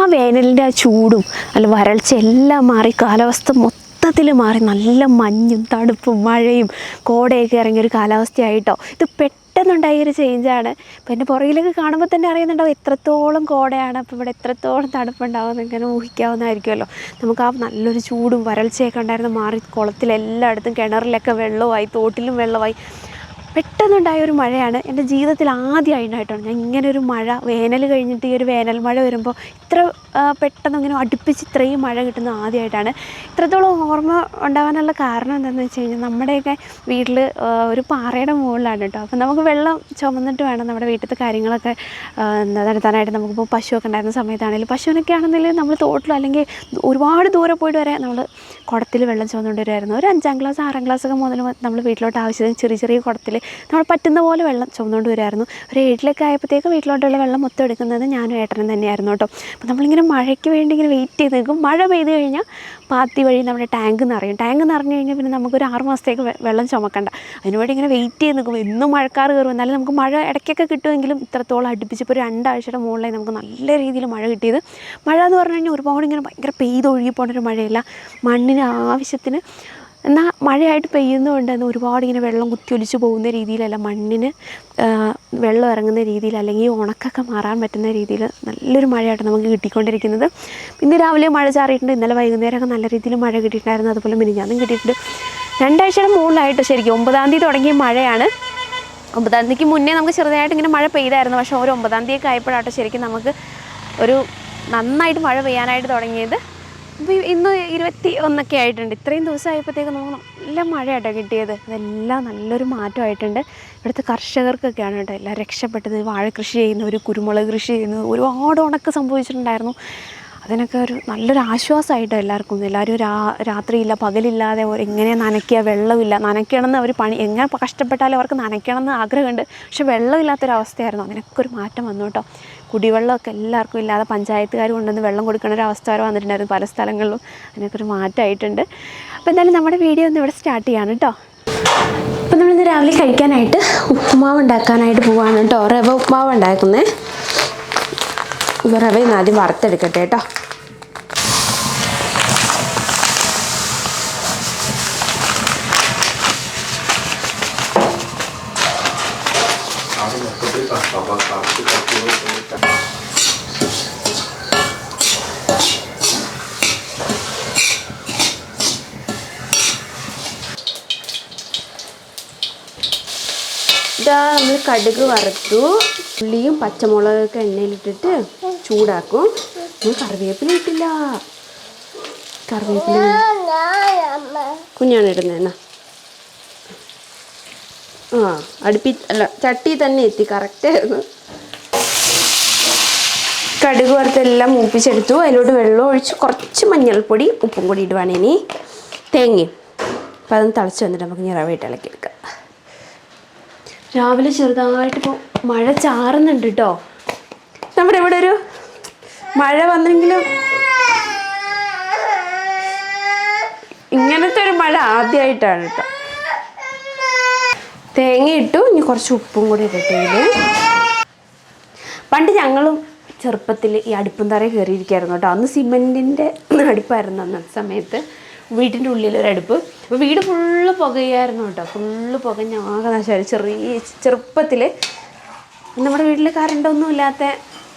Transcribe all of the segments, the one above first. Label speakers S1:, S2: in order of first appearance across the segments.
S1: ആ വേനലിന്റെ ആ ചൂടും അല്ല വരൾച്ച എല്ലാം മാറി കാലാവസ്ഥ മൊത്തത്തിൽ മാറി. നല്ല മഞ്ഞും തണുപ്പും മഴയും കോടയൊക്കെ ഇറങ്ങിയൊരു കാലാവസ്ഥയായിട്ടോ. ഇത് പെട്ടെന്നുണ്ടായ ഒരു ചേഞ്ചാണ് ഇപ്പം എന്റെ പുറകിലൊക്കെ കാണുമ്പോൾ തന്നെ അറിയുന്നുണ്ടാവും എത്രത്തോളം കോടയാണ്. അപ്പോൾ ഇവിടെ എത്രത്തോളം തണുപ്പുണ്ടാവും ഇങ്ങനെ ഊഹിക്കാവുന്നതായിരിക്കുമല്ലോ. നമുക്ക് ആ നല്ലൊരു ചൂടും വരൾച്ചയൊക്കെ ഉണ്ടായിരുന്നു മാറി കുളത്തിലെല്ലായിടത്തും കിണറിലൊക്കെ വെള്ളമായി തോട്ടിലും വെള്ളമായി പെട്ടെന്നുണ്ടായ ഒരു മഴയാണ് എന്റെ ജീവിതത്തിൽ ആദ്യമായിട്ടാണ്. ഞാൻ ഇങ്ങനെ ഒരു മഴ വേനൽ കഴിഞ്ഞിട്ട് ഈ ഒരു വേനൽ മഴ വരുമ്പോൾ ഇത്ര പെട്ടെന്ന് ഇങ്ങനെ അടുപ്പിച്ച് ഇത്രയും മഴ കിട്ടുന്നത് ആദ്യമായിട്ടാണ്. ഇത്രത്തോളം ഓർമ്മ ഉണ്ടാകാനുള്ള കാരണം എന്താണെന്ന് വെച്ച് കഴിഞ്ഞാൽ നമ്മുടെയൊക്കെ വീട്ടിൽ ഒരു പാറയുടെ മുകളിലാണ് കേട്ടോ. അപ്പോൾ നമുക്ക് വെള്ളം ചുമന്നിട്ട് വേണം നമ്മുടെ വീട്ടിലത്തെ കാര്യങ്ങളൊക്കെ നടത്താനായിട്ട് നമുക്കിപ്പോൾ പശുവൊക്കെ ഉണ്ടായിരുന്ന സമയത്താണെങ്കിലും പശുവിനൊക്കെ ആണെന്നുണ്ടെങ്കിൽ നമ്മൾ തോട്ടിലോ അല്ലെങ്കിൽ ഒരുപാട് ദൂരെ പോയിട്ട് വരെ നമ്മൾ കുടത്തിൽ വെള്ളം ചുമന്നുകൊണ്ട് വരുമായിരുന്നു. ഒരു അഞ്ചാം ക്ലാസ് ആറാം ക്ലാസ് ഒക്കെ മുതൽ നമ്മൾ വീട്ടിലോട്ട് ആവശ്യത്തിന് ചെറിയ ചെറിയ കുടത്തിൽ നമ്മൾ പറ്റുന്ന പോലെ വെള്ളം ചുമന്നുകൊണ്ട് വരുമായിരുന്നു ഒരു ഏഴിലൊക്കെ ആയപ്പോഴത്തേക്ക് വീട്ടിലോട്ടുള്ള വെള്ളം മൊത്തം എടുക്കുന്നത് ഞാനും ഏട്ടനും തന്നെയായിരുന്നു കേട്ടോ. അപ്പോൾ നമ്മളിങ്ങനെ മഴയ്ക്ക് വേണ്ടി ഇങ്ങനെ വെയിറ്റ് ചെയ്ത് നിൽക്കും. മഴ പെയ്ത് കഴിഞ്ഞാൽ പാത്തി വഴി നമ്മുടെ ടാങ്ക് നിറയും. ടാങ്ക് നിറഞ്ഞു കഴിഞ്ഞാൽ പിന്നെ നമുക്കൊരു ആറ് മാസത്തേക്ക് വെള്ളം ചുമക്കണ്ട. അതിനുവേണ്ടി ഇങ്ങനെ വെയിറ്റ് ചെയ്ത് നിൽക്കും. എന്നും മഴക്കാർ കയറും. എന്നാലും നമുക്ക് മഴ ഇടയ്ക്കൊക്കെ കിട്ടുമെങ്കിലും ഇത്രത്തോളം അടുപ്പിച്ച് ഇപ്പോൾ ഒരു രണ്ടാഴ്ചയുടെ മുകളിലായി നമുക്ക് നല്ല രീതിയിൽ മഴ കിട്ടിയത്. മഴ എന്ന് പറഞ്ഞു കഴിഞ്ഞാൽ ഒരുപാട് ഇങ്ങനെ ഭയങ്കര പെയ്തൊഴുകി പോകുന്ന ഒരു മഴയല്ല. മണ്ണിന് ആവശ്യത്തിന് എന്നാൽ മഴയായിട്ട് പെയ്യുന്നതുകൊണ്ട് തന്നെ ഒരുപാട് ഇങ്ങനെ വെള്ളം കുത്തിയൊലിച്ച് പോകുന്ന രീതിയിലല്ല മണ്ണിന് വെള്ളം ഇറങ്ങുന്ന രീതിയിൽ അല്ലെങ്കിൽ ഉണക്കൊക്കെ മാറാൻ പറ്റുന്ന രീതിയിൽ നല്ലൊരു മഴയായിട്ട് നമുക്ക് കിട്ടിക്കൊണ്ടിരിക്കുന്നത്. ഇന്ന് രാവിലെ മഴ ചാറിയിട്ടുണ്ട് ഇന്നലെ വൈകുന്നേരമൊക്കെ നല്ല രീതിയിൽ മഴ കിട്ടിയിട്ടുണ്ടായിരുന്നു. അതുപോലെ മിനിഞ്ഞാന്നും കിട്ടിയിട്ടുണ്ട്. രണ്ടാഴ്ചയുടെ മുകളിലായിട്ട് ശരിക്കും ഒമ്പതാം തീയതി തുടങ്ങിയ മഴയാണ്. ഒമ്പതാം തീയതിക്ക് മുന്നേ നമുക്ക് ചെറുതായിട്ട് ഇങ്ങനെ മഴ പെയ്തായിരുന്നു. പക്ഷേ ഒരു ഒമ്പതാം തീയതി ആയപ്പോഴാട്ടോ ശരിക്കും നമുക്ക് ഒരു നന്നായിട്ട് മഴ പെയ്യാനായിട്ട് തുടങ്ങിയത്. അപ്പോൾ ഇന്ന് ഇരുപത്തി ഒന്നൊക്കെ ആയിട്ടുണ്ട്. ഇത്രയും ദിവസമായപ്പോഴത്തേക്ക് നമുക്ക് നല്ല മഴയാട്ടോ കിട്ടിയത്. അതെല്ലാം നല്ലൊരു മാറ്റമായിട്ടുണ്ട്. ഇവിടുത്തെ കർഷകർക്കൊക്കെയാണ് കേട്ടോ എല്ലാം രക്ഷപ്പെട്ടത്. വാഴ കൃഷി ചെയ്യുന്നവർ കുരുമുളക് കൃഷി ചെയ്യുന്നവർ ഒരുപാട് ഉണക്ക് സംഭവിച്ചിട്ടുണ്ടായിരുന്നു. അതിനൊക്കെ ഒരു നല്ലൊരു ആശ്വാസമായിട്ടോ എല്ലാവർക്കും. എല്ലാവരും രാ രാത്രിയില്ല പകലില്ലാതെ എങ്ങനെ നനയ്ക്കുക? വെള്ളമില്ല. നനയ്ക്കണമെന്ന് അവർ പണി എങ്ങനെ കഷ്ടപ്പെട്ടാലും അവർക്ക് നനയ്ക്കണമെന്ന് ആഗ്രഹമുണ്ട്. പക്ഷെ വെള്ളമില്ലാത്തൊരവസ്ഥയായിരുന്നു. അതിനൊക്കെ ഒരു മാറ്റം വന്നു കേട്ടോ. കുടിവെള്ളമൊക്കെ എല്ലാവർക്കും ഇല്ലാതെ പഞ്ചായത്തുകാർ കൊണ്ടുവന്ന് വെള്ളം കൊടുക്കുന്ന ഒരു അവസ്ഥ വരെ വന്നിട്ടുണ്ടായിരുന്നു പല സ്ഥലങ്ങളിലും. അതിനൊക്കെ ഒരു മാറ്റമായിട്ടുണ്ട്. അപ്പോൾ എന്തായാലും നമ്മുടെ വീഡിയോ ഒന്ന് ഇവിടെ സ്റ്റാർട്ട് ചെയ്യാണ് കേട്ടോ അപ്പോൾ നമ്മളിന്ന് രാവിലെ കഴിക്കാനായിട്ട് ഉപ്പുമാവ് ഉണ്ടാക്കാനായിട്ട് പോവാണ് കേട്ടോ റവ ഉപ്പുമാവ് ഉണ്ടാക്കുന്നേ. റവ ഇന്ന് ആദ്യം വറുത്തെടുക്കട്ടെ കേട്ടോ കടുക് വറുത്തു. ഉള്ളിയും പച്ചമുളകൊക്കെ എണ്ണയിലിട്ടിട്ട് ചൂടാക്കും. ഞാൻ കറിവേപ്പില ഇട്ടില്ല. കറിവേപ്പില കുഞ്ഞാണ് ഇടുന്നത് എന്നാ. ആ അടുപ്പി അല്ല ചട്ടി തന്നെ എത്തി കറക്റ്റായിരുന്നു കടുക് വറുത്തെല്ലാം മൂപ്പിച്ചെടുത്തു. അതിലോട്ട് വെള്ളം ഒഴിച്ച് കുറച്ച് മഞ്ഞൾപ്പൊടി ഉപ്പും കൂടി ഇടുവാണ് ഇനി. തേങ്ങയും. അപ്പം അതൊന്ന് തിളച്ച് വന്നിട്ട് നമുക്ക് ഇനി റവ ഇട്ട് ഇളക്കിയെടുക്കാം. രാവിലെ ചെറുതായിട്ട് ഇപ്പോൾ മഴ ചാറുന്നുണ്ട് കേട്ടോ നമ്മുടെ ഇവിടെ ഒരു മഴ വന്നെങ്കിലും ഇങ്ങനത്തെ ഒരു മഴ ആദ്യമായിട്ടാണ് കേട്ടോ തേങ്ങ ഇട്ടു ഇനി കുറച്ച് ഉപ്പും കൂടി ഇട്ടിട്ട് പണ്ട് ഞങ്ങളും ചെറുപ്പത്തിൽ ഈ അടുപ്പും തറ കയറിയിരിക്കുകയായിരുന്നു കേട്ടോ അന്ന് സിമെന്റിന്റെ അടുപ്പായിരുന്നു അന്ന് സമയത്ത്. വീട്ടിന്റെ ഉള്ളിൽ അടുപ്പ് അപ്പോൾ വീട് ഫുള്ള് പുകയായിരുന്നു കേട്ടോ. ഫുള്ള് പുകഞ്ഞ ആകെ നാശമായി. ചെറിയ ചെറുപ്പത്തിൽ നമ്മുടെ വീട്ടിൽ കറണ്ടൊന്നും ഇല്ലാത്ത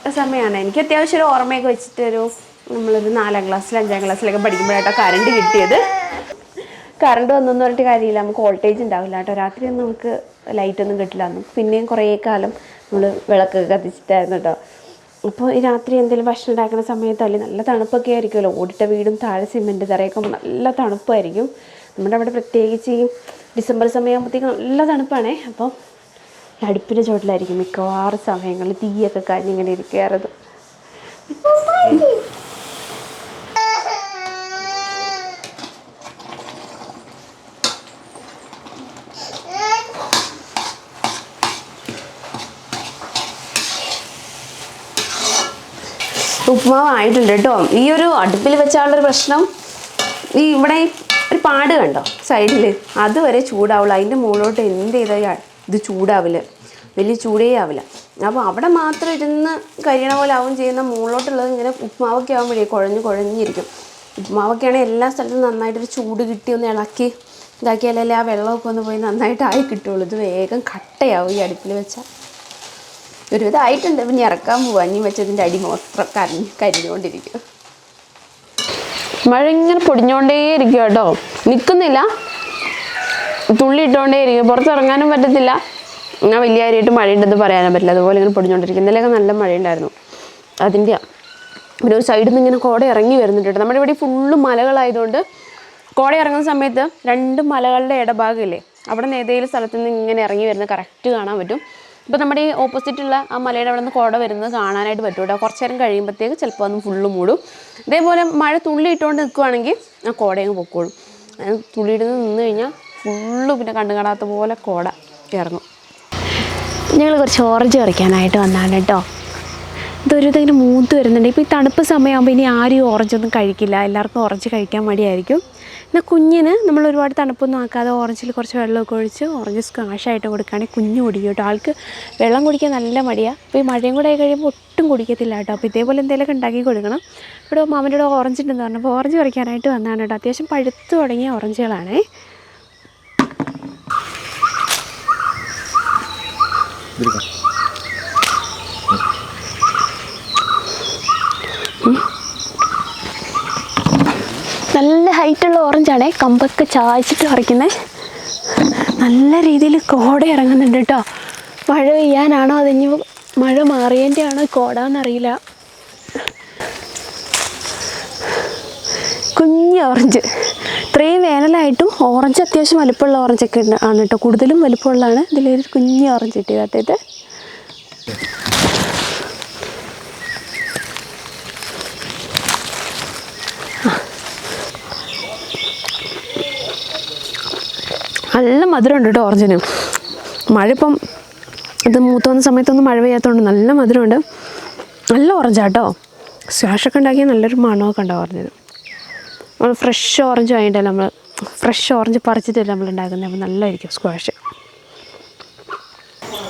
S1: സമയമാണ് എനിക്ക് അത്യാവശ്യം ഒരു ഓർമ്മയൊക്കെ വെച്ചിട്ടൊരു നമ്മളൊരു നാലാം ക്ലാസ്സിൽ അഞ്ചാം ക്ലാസ്സിലൊക്കെ പഠിക്കുമ്പോഴാട്ടോ കറണ്ട് കിട്ടിയത്. കറണ്ട് വന്നെന്ന് പറഞ്ഞിട്ട് കാര്യമില്ല. നമുക്ക് വോൾട്ടേജ് ഉണ്ടാവില്ല കേട്ടോ. രാത്രിയൊന്നും നമുക്ക് ലൈറ്റൊന്നും കിട്ടില്ല. പിന്നെയും കുറേ കാലം നമ്മൾ വിളക്കൊക്കെ കത്തിച്ചിട്ടായിരുന്നു കേട്ടോ. അപ്പോൾ ഈ രാത്രി എന്തെങ്കിലും ഭക്ഷണം ഉണ്ടാക്കുന്ന സമയത്ത് അല്ലെങ്കിൽ നല്ല തണുപ്പൊക്കെ ആയിരിക്കുമല്ലോ. ഓടിട്ട വീടും താഴെ സിമെന്റ് തറയൊക്കെ നല്ല തണുപ്പായിരിക്കും. നമ്മുടെ അവിടെ പ്രത്യേകിച്ച് ഈ ഡിസംബർ സമയമാകുമ്പോഴത്തേക്കും നല്ല തണുപ്പാണേ. അപ്പോൾ അടുപ്പിന്റെ ചുവട്ടിലായിരിക്കും മിക്കവാറും സമയങ്ങളിൽ തീയൊക്കെ കഴിഞ്ഞിങ്ങനെ ഇരിക്കാറത് ഉപ്പുമാവ് ആയിട്ടുണ്ട് കേട്ടോ. ഈ ഒരു അടുപ്പിൽ വെച്ചാലുള്ളൊരു പ്രശ്നം ഈ ഇവിടെ ഒരു പാട് കണ്ടോ? സൈഡിൽ അതുവരെ ചൂടാവുള്ളൂ. അതിന്റെ മുകളിലോട്ട് എന്ത് ചെയ്താൽ ഇത് ചൂടാവില്ല. വലിയ ചൂടേ ആവില്ല. അപ്പോൾ അവിടെ മാത്രം ഇരുന്ന് കരിയണ പോലെ ആവും ചെയ്യുന്ന മുകളിലോട്ടുള്ളത് ഇങ്ങനെ ഉപ്പുമാവൊക്കെ ആകുമ്പോഴേ കുഴഞ്ഞ് കുഴഞ്ഞിരിക്കും. ഉപ്പുമാവൊക്കെയാണെങ്കിൽ എല്ലാ സ്ഥലത്തും നന്നായിട്ടൊരു ചൂട് കിട്ടി ഒന്ന് ഇളക്കി ഇതാക്കിയാലല്ലേ ആ വെള്ളമൊക്കെ ഒന്ന് പോയി നന്നായിട്ട് ആയി കിട്ടുള്ളൂ. ഇത് വേഗം കട്ടയാവും ഈ അടുപ്പിൽ വെച്ചാൽ. ഒരുവിധം ആയിട്ടുണ്ട് പിന്നെ ഇറക്കാൻ പോവാ. ഇനി വെച്ചതിന്റെ അടി മാത്രം കരഞ്ഞ് കരിഞ്ഞുകൊണ്ടിരിക്കും. മഴ ഇങ്ങനെ പൊടിഞ്ഞോണ്ടേ ഇരിക്കും കേട്ടോ. നിൽക്കുന്നില്ല തുള്ളി ഇട്ടോണ്ടേ ഇരിക്കും പുറത്തിറങ്ങാനും പറ്റത്തില്ല. ഞാൻ വലിയ കാര്യമായിട്ട് മഴയുണ്ടെന്ന് പറയാനും പറ്റില്ല. അതുപോലെ ഇങ്ങനെ പൊടിഞ്ഞോണ്ടിരിക്കും. ഇന്നലെയൊക്കെ നല്ല മഴയുണ്ടായിരുന്നു. അതിന്റെ പിന്നെ ഒരു സൈഡിൽ നിന്ന് ഇങ്ങനെ കോട ഇറങ്ങി വരുന്നുണ്ട് നമ്മുടെ ഇവിടെ ഫുള്ള് മലകളായതുകൊണ്ട് കോട ഇറങ്ങുന്ന സമയത്ത് രണ്ട് മലകളുടെ ഇടഭാഗമില്ലേ? അവിടെ നിന്ന് ഏതെങ്കിലും സ്ഥലത്ത് നിന്ന് ഇങ്ങനെ ഇറങ്ങി വരുന്നത് കറക്റ്റ് കാണാൻ പറ്റും. ഇപ്പോൾ നമ്മുടെ ഈ ഓപ്പോസിറ്റുള്ള ആ മലയുടെ അവിടെ നിന്ന് കോട വരുന്നത് കാണാനായിട്ട് പറ്റും കേട്ടോ കുറച്ച് നേരം കഴിയുമ്പോഴത്തേക്ക് ചിലപ്പോൾ ഒന്ന് ഫുള്ള് മൂടും. ഇതേപോലെ മഴ തുള്ളി ഇട്ടുകൊണ്ട് നിൽക്കുവാണെങ്കിൽ ആ കോടയങ്ങ് പൊക്കോളും. തുള്ളിയിടുന്ന് നിന്ന് കഴിഞ്ഞാൽ ഫുള്ള് പിന്നെ കണ്ടു കാണാത്ത പോലെ കോട ഇറങ്ങും. ഞങ്ങൾ കുറച്ച് ഓറഞ്ച് പറിക്കാനായിട്ട് വന്നാണ് കേട്ടോ. ഇതൊരു ഇതിങ്ങനെ മൂത്ത് വരുന്നുണ്ട്. ഇപ്പോൾ ഈ തണുപ്പ് സമയമാകുമ്പോൾ ഇനി ആരും ഓറഞ്ചൊന്നും കഴിക്കില്ല. എല്ലാവർക്കും ഓറഞ്ച് കഴിക്കാൻ മടിയായിരിക്കും. എന്നാൽ കുഞ്ഞിന് നമ്മൾ ഒരുപാട് തണുപ്പൊന്നും ആക്കാതെ ഓറഞ്ചിൽ കുറച്ച് വെള്ളമൊക്കെ ഒഴിച്ച് ഓറഞ്ച് സ്ക്വാഷായിട്ട് കൊടുക്കുകയാണെങ്കിൽ കുഞ്ഞ് കുടിക്കും കേട്ടോ. ആൾക്ക് വെള്ളം കുടിക്കാൻ നല്ല മടിയാണ് അപ്പോൾ ഈ മഴയും കൂടെ ആയി കഴിയുമ്പോൾ ഒട്ടും കുടിക്കത്തില്ല കേട്ടോ. അപ്പോൾ ഇതേപോലെ എന്തെങ്കിലുമൊക്കെ ഉണ്ടാക്കി കൊടുക്കണം. ഇവിടെ മാമന്റെ ഓറഞ്ച് ഉണ്ടെന്ന് പറഞ്ഞപ്പോൾ ഓറഞ്ച് പറിക്കാനായിട്ട് വന്നതാണ് കേട്ടോ. അത്യാവശ്യം പഴുത്തു തുടങ്ങിയ ഓറഞ്ചുകളാണേ. നല്ല ഹൈറ്റുള്ള ഓറഞ്ചാണ് കമ്പൊക്കെ ചായച്ചിട്ട് പറിക്കുന്നത് നല്ല രീതിയിൽ കോട ഇറങ്ങുന്നുണ്ട് കേട്ടോ മഴ പെയ്യാനാണോ അതിഞ്ഞ് മഴ മാറിയതിന്റെ ആണോ കോടാന്നറിയില്ല. കുഞ്ഞ് ഓറഞ്ച് ഇത്രയും വേനലായിട്ടും ഓറഞ്ച് അത്യാവശ്യം വലുപ്പമുള്ള ഓറഞ്ചൊക്കെ ഉണ്ട് ആണ് കേട്ടോ കൂടുതലും വലുപ്പമുള്ളതാണ്. ഇതിലൊരു കുഞ്ഞ് ഓറഞ്ച് കിട്ടി നല്ല മധുരമുണ്ട് കേട്ടോ ഓറഞ്ചിന് മഴ ഇപ്പം ഇത് മൂത്ത് വന്ന സമയത്തൊന്നും മഴ പെയ്യാത്തതുകൊണ്ട് നല്ല മധുരമുണ്ട്. നല്ല ഓറഞ്ചാട്ടോ സ്വാഷൊക്കെ ഉണ്ടാക്കിയാൽ നല്ലൊരു മണമൊക്കെ ഉണ്ടാവും ഓറഞ്ചിന് നമ്മൾ ഫ്രഷ് ഓറഞ്ച് വാങ്ങിയിട്ടല്ല നമ്മൾ ഫ്രഷ് ഓറഞ്ച് പറിച്ചിട്ടല്ല നമ്മൾ ഉണ്ടാക്കുന്നത് അപ്പോൾ നല്ലതായിരിക്കും സ്ക്വാഷ്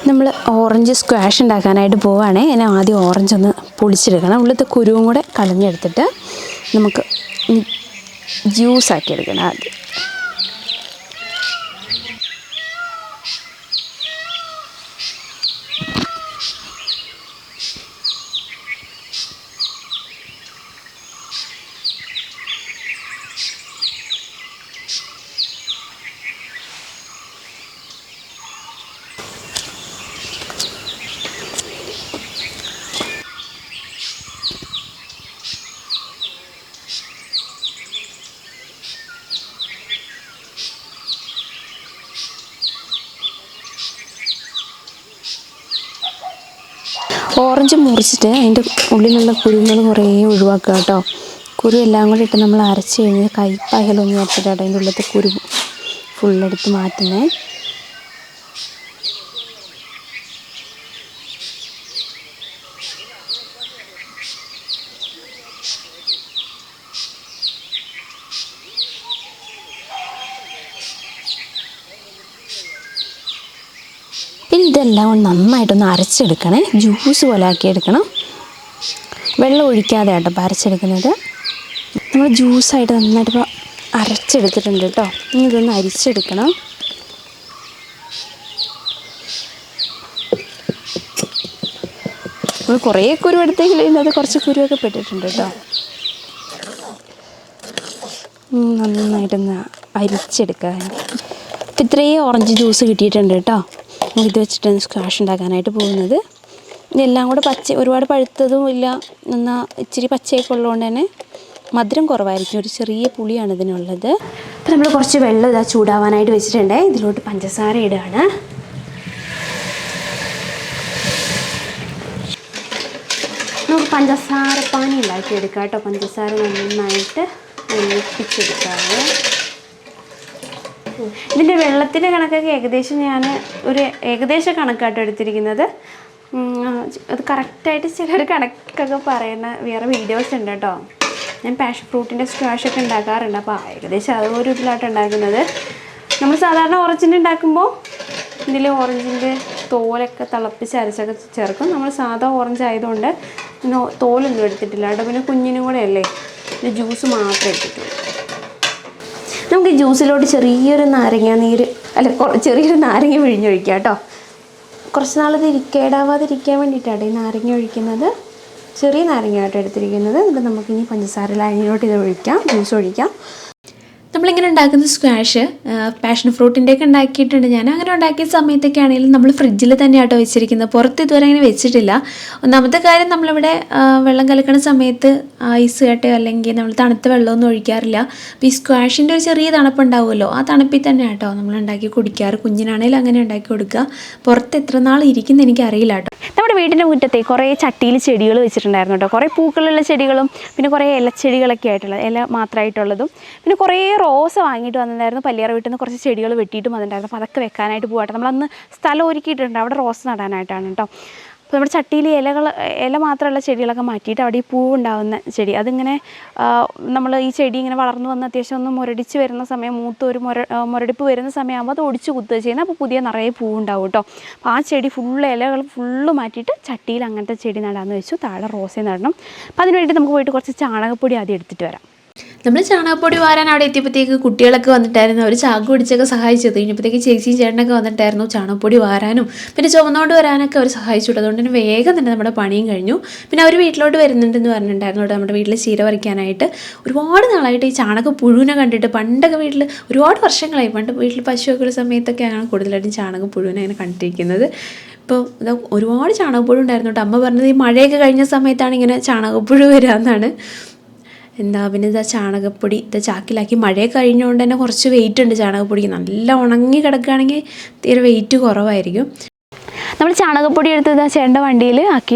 S1: നമ്മൾ ഓറഞ്ച് സ്ക്വാഷ് ഉണ്ടാക്കാനായിട്ട് പോവുകയാണേ അതിന് ആദ്യം ഓറഞ്ച് ഒന്ന് പൊളിച്ചെടുക്കണം ഉള്ളത്തെ കുരുവും കൂടെ കളഞ്ഞെടുത്തിട്ട് നമുക്ക് ജ്യൂസ് ആക്കി എടുക്കണം ആദ്യം. ഓറഞ്ച് മുറിച്ചിട്ട് അതിന്റെ ഉള്ളിലുള്ള കുരുങ്ങൾ കുറേ ഒഴിവാക്കുക കേട്ടോ. കുരു എല്ലാം കൂടി ഇട്ട് നമ്മൾ അരച്ച് കഴിഞ്ഞ് കയ്പായാലൊന്നും അരച്ചിട്ട് അതിന്റെ ഉള്ളിലത്തെ കുരു ഫുള്ളെടുത്ത് മാറ്റുന്നേ ഇനി ഇതെല്ലാം കൊണ്ട് നന്നായിട്ടൊന്ന് അരച്ചെടുക്കണേ. ജ്യൂസ് പോലെ ആക്കിയെടുക്കണം. വെള്ളം ഒഴിക്കാതെ കേട്ടോ അപ്പോൾ അരച്ചെടുക്കുന്നത്. നമ്മൾ ജ്യൂസായിട്ട് നന്നായിട്ട് ഇപ്പോൾ അരച്ചെടുത്തിട്ടുണ്ട് കേട്ടോ. ഇനി ഇതൊന്ന് അരിച്ചെടുക്കണം. നമ്മൾ കുറേ കുരു എടുത്തെങ്കിൽ ഇതിനകത്ത് കുറച്ച് കുരുവൊക്കെ പെട്ടിട്ടുണ്ട് കേട്ടോ. നന്നായിട്ടൊന്ന് അരിച്ചെടുക്കുക അപ്പം ഇത്രയും ഓറഞ്ച് ജ്യൂസ് കിട്ടിയിട്ടുണ്ട് കേട്ടോ. ഇത് വെച്ചിട്ടാണ് സ്ക്വാഷ് ഉണ്ടാക്കാനായിട്ട് പോകുന്നത്. ഇതെല്ലാം കൂടെ പച്ച ഒരുപാട് പഴുത്തതും ഇല്ല എന്നാൽ ഇച്ചിരി പച്ചയൊക്കെ ഉള്ളതുകൊണ്ട് തന്നെ മധുരം കുറവായിരിക്കും. ഒരു ചെറിയ പുളിയാണ് ഇതിനുള്ളത്. അപ്പം നമ്മൾ കുറച്ച് വെള്ളം ഇതാ ചൂടാവാനായിട്ട് വെച്ചിട്ടുണ്ട്. ഇതിലോട്ട് പഞ്ചസാര ഇടുകയാണ് നമുക്ക് പഞ്ചസാര പാനി ഉണ്ടാക്കി എടുക്കാം കേട്ടോ. പഞ്ചസാര നന്നായിട്ട് ഒഴിപ്പിച്ചെടുക്കാറ് ഇതിന്റെ വെള്ളത്തിന്റെ കണക്കൊക്കെ ഏകദേശം ഞാൻ ഒരു ഏകദേശ കണക്കാട്ടോ എടുത്തിരിക്കുന്നത്. അത് കറക്റ്റായിട്ട് ചിലർ കണക്കൊക്കെ പറയുന്ന വേറെ വീഡിയോസ് ഉണ്ട് കേട്ടോ. ഞാൻ പാഷൻ ഫ്രൂട്ടിന്റെ സ്ക്വാഷൊക്കെ ഉണ്ടാക്കാറുണ്ട്. അപ്പോൾ ഏകദേശം അത് ഒരു ഇതിലായിട്ട് ഉണ്ടാക്കുന്നത്. നമ്മൾ സാധാരണ ഓറഞ്ചിന്റെ ഉണ്ടാക്കുമ്പോൾ ഇതിൽ ഓറഞ്ചിന്റെ
S2: തോലൊക്കെ തിളപ്പിച്ച് അരച്ചൊക്കെ ചേർക്കും. നമ്മൾ സാധാ ഓറഞ്ച് ആയതുകൊണ്ട് തോലൊന്നും എടുത്തിട്ടില്ല. കേട്ടോ പിന്നെ കുഞ്ഞിനും കൂടെ അല്ലേ? ജ്യൂസ് മാത്രമേ എടുത്തിട്ടുള്ളൂ. നമുക്ക് ജ്യൂസിലോട്ട് ചെറിയൊരു നാരങ്ങ നീര് അല്ല ചെറിയൊരു നാരങ്ങ പിഴിഞ്ഞൊഴിക്കുക കേട്ടോ. കുറച്ച് നാളത് ഇരിക്കേടാവാതിരിക്കാൻ വേണ്ടിയിട്ടാണ് ഈ നാരങ്ങ ഒഴിക്കുന്നത്. ചെറിയ നാരങ്ങയായിട്ട് എടുത്തിരിക്കുന്നത്. എന്നിട്ട് നമുക്കിനി പഞ്ചസാര ലൈനിലോട്ട് ഇത് ഒഴിക്കാം ജ്യൂസ് ഒഴിക്കാം.
S1: നമ്മളിങ്ങനെ ഉണ്ടാക്കുന്ന സ്ക്വാഷ് പാഷൻ ഫ്രൂട്ടിന്റെ ഒക്കെ ഉണ്ടാക്കിയിട്ടുണ്ട്. ഞാൻ അങ്ങനെ ഉണ്ടാക്കിയ സമയത്തൊക്കെ ആണെങ്കിലും നമ്മൾ ഫ്രിഡ്ജിൽ തന്നെ ആട്ടോ വെച്ചിരിക്കുന്നത്. പുറത്ത് ഇതുവരെ അങ്ങനെ വെച്ചിട്ടില്ല. ഒന്നാമത്തെ കാര്യം നമ്മളിവിടെ വെള്ളം കലക്കണ സമയത്ത് ഐസ് കട്ടയോ അല്ലെങ്കിൽ നമ്മൾ തണുത്ത വെള്ളമൊന്നും ഒഴിക്കാറില്ല. അപ്പോൾ ഈ സ്ക്വാഷിന്റെ ഒരു ചെറിയ തണുപ്പ് ഉണ്ടാവുമല്ലോ ആ തണുപ്പിൽ തന്നെ ആട്ടോ നമ്മൾ ഉണ്ടാക്കി കുടിക്കാറ്. കുഞ്ഞിനാണെങ്കിലും അങ്ങനെ ഉണ്ടാക്കി കൊടുക്കുക. പുറത്ത് എത്ര നാൾ ഇരിക്കുന്ന എനിക്ക് അറിയില്ല കേട്ടോ
S2: നമ്മുടെ വീടിന്റെ മുറ്റത്തെ കുറേ ചട്ടിയിൽ ചെടികൾ വെച്ചിട്ടുണ്ടായിരുന്നു കേട്ടോ. കുറേ പൂക്കളുള്ള ചെടികളും പിന്നെ കുറേ ഇലച്ചെടികളൊക്കെ ആയിട്ടുള്ളത് ഇല മാത്രമായിട്ടുള്ളതും പിന്നെ കുറേ റോസ് വാങ്ങിയിട്ട് വന്നിട്ടുണ്ടായിരുന്നു. പല്ലിയറ വീട്ടിൽ നിന്ന് കുറച്ച് ചെടികൾ വെട്ടിയിട്ട് വന്നിട്ടുണ്ടായിരുന്നു. അപ്പോൾ അതൊക്കെ വെക്കാനായിട്ട് പോകട്ടെ നമ്മളന്ന് സ്ഥലം ഒരുക്കിയിട്ടുണ്ട്. അവിടെ റോസ് നടാനായിട്ടാണ് കേട്ടോ. അപ്പോൾ നമ്മുടെ ചട്ടിയിൽ ഇലകൾ ഇല മാത്രമുള്ള ചെടികളൊക്കെ മാറ്റിയിട്ട് അവിടെ ഈ പൂവുണ്ടാകുന്ന ചെടി. അതിങ്ങനെ നമ്മൾ ഈ ചെടി ഇങ്ങനെ വളർന്നു വന്ന് അത്യാവശ്യം ഒന്ന് മുരടിച്ച് വരുന്ന സമയം മൂത്ത് ഒരു മുര മുരടിപ്പ് വരുന്ന സമയമാകുമ്പോൾ അത് ഒടിച്ച് കുത്തുക ചെയ്യുന്നത് അപ്പോൾ പുതിയ നിറയെ പൂവുണ്ടാവും കേട്ടോ. അപ്പോൾ ആ ചെടി ഫുള്ള് ഇലകൾ ഫുള്ള് മാറ്റിയിട്ട് ചട്ടിയിൽ അങ്ങനത്തെ ചെടി നടാമെന്ന് വെച്ചു. താഴെ റോസേ നടണം. അപ്പോൾ അതിനുവേണ്ടി നമുക്ക് പോയിട്ട് കുറച്ച് ചാണകപ്പൊടി ആദ്യം എടുത്തിട്ട് വരാം.
S1: നമ്മൾ ചാണകപ്പൊടി വാരാൻ അവിടെ എത്തിയപ്പോഴത്തേക്ക് കുട്ടികളൊക്കെ വന്നിട്ടായിരുന്നു. അവർ ചാക്ക് പിടിച്ചൊക്കെ സഹായിച്ചത്. കഴിഞ്ഞപ്പോഴത്തേക്ക് ചേച്ചിയും ചേട്ടനൊക്കെ വന്നിട്ടായിരുന്നു ചാണകപ്പൊടി വാരാനും. പിന്നെ ചുമന്നുകൊണ്ട് വരാനൊക്കെ അവർ സഹായിച്ചു. അതുകൊണ്ട് തന്നെ വേഗം തന്നെ നമ്മുടെ പണിയും കഴിഞ്ഞു. പിന്നെ അവർ വീട്ടിലോട്ട് വരുന്നുണ്ടെന്ന് പറഞ്ഞിട്ടുണ്ടായിരുന്നു അവിടെ നമ്മുടെ വീട്ടിൽ ചീര പറിക്കാനായിട്ട്. ഒരുപാട് നാളായിട്ട് ഈ ചാണക പുഴുവിനെ കണ്ടിട്ട് പണ്ടൊക്കെ വീട്ടിൽ ഒരുപാട് വർഷങ്ങളായി. പണ്ട് വീട്ടിൽ പശുവൊക്കെ ഉള്ള സമയത്തൊക്കെയാണ് കൂടുതലായിട്ടും ചാണക പുഴുവിനെ അങ്ങനെ കണ്ടിരിക്കുന്നത്. ഇപ്പോൾ ഇതാ ഒരുപാട് ചാണകപ്പുഴ ഉണ്ടായിരുന്നു കേട്ടോ. അമ്മ പറഞ്ഞത് ഈ മഴയൊക്കെ കഴിഞ്ഞ സമയത്താണ് ഇങ്ങനെ ചാണകപ്പുഴു വരാമെന്നാണ് എന്താ പിന്നെ ഇതാ ചാണകപ്പൊടി ഇത് ചാക്കിലാക്കി. മഴ കഴിഞ്ഞുകൊണ്ട് തന്നെ കുറച്ച് വെയിറ്റ് ഉണ്ട് ചാണകപ്പൊടിക്ക്. നല്ല ഉണങ്ങി കിടക്കുകയാണെങ്കിൽ തീരെ വെയിറ്റ് കുറവായിരിക്കും.
S2: നമ്മൾ ചാണകപ്പൊടി എടുത്ത് ചേട്ടന്റെ വണ്ടിയിൽ ആക്കി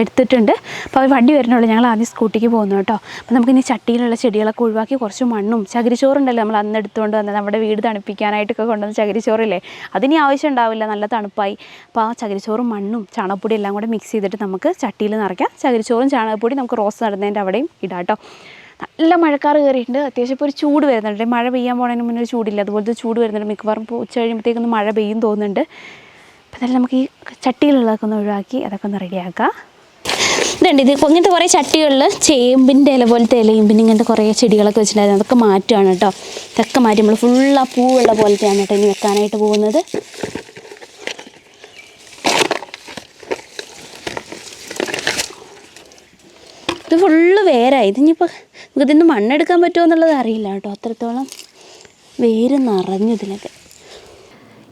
S2: എടുത്തിട്ടുണ്ട്. അപ്പോൾ അവർ വണ്ടി വരുന്നുള്ളൂ ഞങ്ങൾ ആദ്യം സ്കൂട്ടിക്ക് പോകുന്നു കേട്ടോ. അപ്പോൾ നമുക്ക് ഇനി ചട്ടിയിലുള്ള ചെടികളൊക്കെ ഒഴിവാക്കി കുറച്ച് മണ്ണും ചകിരിച്ചോറുണ്ടല്ലോ നമ്മൾ അന്ന് എടുത്തുകൊണ്ട് വന്നത്. നമ്മുടെ വീട് തണുപ്പിക്കാനായിട്ടൊക്കെ കൊണ്ടുവന്ന ചകിരിച്ചോറില്ലേ? അതിനി ആവശ്യം ഉണ്ടാവില്ല. നല്ല തണുപ്പായി. അപ്പോൾ ആ ചകിരിച്ചോറും മണ്ണും ചാണകപ്പൊടി എല്ലാം കൂടെ മിക്സ് ചെയ്തിട്ട് നമുക്ക് ചട്ടിയിൽ നിറയ്ക്കാം. ചകിരിച്ചോറും ചാണകപ്പൊടി നമുക്ക് റോസ് നടുന്നതിന്റെ അവിടെയും ഇടാം കേട്ടോ. നല്ല മഴക്കാറ് കയറിയിട്ടുണ്ട്. അത്യാവശ്യം ഇപ്പോൾ ഒരു ചൂട് വരുന്നുണ്ട്. മഴ പെയ്യാൻ പോണതിന് മുന്നേ ഒരു ചൂടില്ല. അതുപോലത്തെ ചൂട് വരുന്നുണ്ട്. മിക്കവാറും ഉച്ച കഴിയുമ്പോഴത്തേക്കൊന്ന് മഴ പെയ്യും തോന്നുന്നുണ്ട്. അതെല്ലാം നമുക്ക് ഈ ചട്ടിയിലുള്ളതൊക്കെ ഒന്ന് ഒഴിവാക്കി അതൊക്കെ ഒന്ന് റെഡിയാക്കാം ഇതുണ്ട്. ഇത് ഇങ്ങനത്തെ കുറേ ചട്ടികളിൽ ചേമ്പിന്റെ ഇല പോലത്തെ ഇലയും പിന്നെ ഇങ്ങനത്തെ കുറേ ചെടികളൊക്കെ വെച്ചിട്ടുണ്ടായിരുന്നു. അതൊക്കെ മാറ്റുകയാണ് കേട്ടോ. ഇതൊക്കെ മാറ്റി നമ്മൾ ഫുൾ ആ പൂവുള്ള പോലത്തെയാണ് കേട്ടോ ഇനി വെക്കാനായിട്ട് പോകുന്നത്. ഇത് ഫുള്ള് വേരായി ഇതിനിപ്പോൾ നമുക്ക് ഇതിന്ന് മണ്ണെടുക്കാൻ പറ്റുമോ എന്നുള്ളത് അറിയില്ല കേട്ടോ. അത്രത്തോളം വേര് നിറഞ്ഞു